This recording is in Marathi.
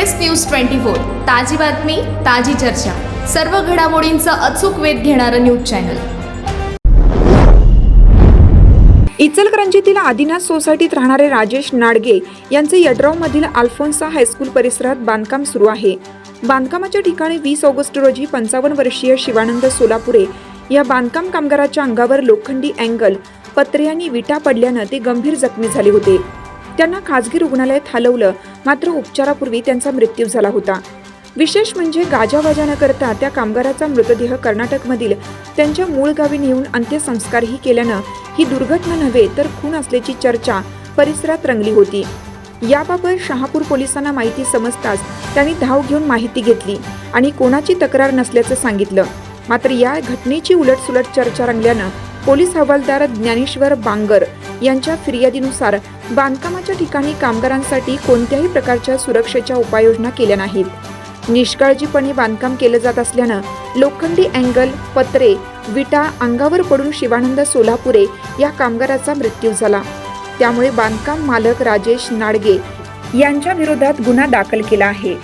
News twenty four. ताजी बातमी ताजी चर्चा. सर्व घडामोडींचा अचूक वेध घेणारं न्यूज चॅनल. इचलकरंजीतील आदिनाथ सोसायटीत राहणारे राजेश नाडगे यांचे यड्रावमधील अल्फोन्सा हायस्कूल परिसरात बांधकाम सुरू आहे. बांधकामाच्या ठिकाणी वीस ऑगस्ट रोजी पंचावन्न वर्षीय शिवानंद सोलापुरे या बांधकाम कामगाराच्या अंगावर लोखंडी अँगल पत्रे आणि विटा पडल्यानं ते गंभीर जखमी झाले होते. त्यांना खासगी रुग्णालयात हलवलं. मात्र उपचारापूर्वी त्यांचा मृत्यू झाला होता. विशेष म्हणजे गाजावाजा न करता त्या कामगाराचा मृतदेह कर्नाटकमधील त्यांच्या मूळ गावी नेऊन अंत्यसंस्कारही केल्यानं ही दुर्घटना नव्हे तर खून असल्याची चर्चा परिसरात रंगली होती. याबाबत शहापूर पोलिसांना माहिती समजताच त्यांनी धाव घेऊन माहिती घेतली आणि कोणाची तक्रार नसल्याचं सांगितलं. मात्र या घटनेची उलटसुलट चर्चा रंगल्यानं पोलीस हवालदार ज्ञानेश्वर बांगर यांच्या फिर्यादीनुसार बांधकामाच्या ठिकाणी कामगारांसाठी कोणत्याही प्रकारच्या सुरक्षेच्या उपाययोजना केल्या नाहीत. निष्काळजीपणे बांधकाम केलं जात असल्यानं लोखंडी अँगल पत्रे विटा अंगावर पडून शिवानंद सोलापुरे या कामगाराचा मृत्यू झाला. त्यामुळे बांधकाम मालक राजेश नाडगे यांच्या विरोधात गुन्हा दाखल केला आहे.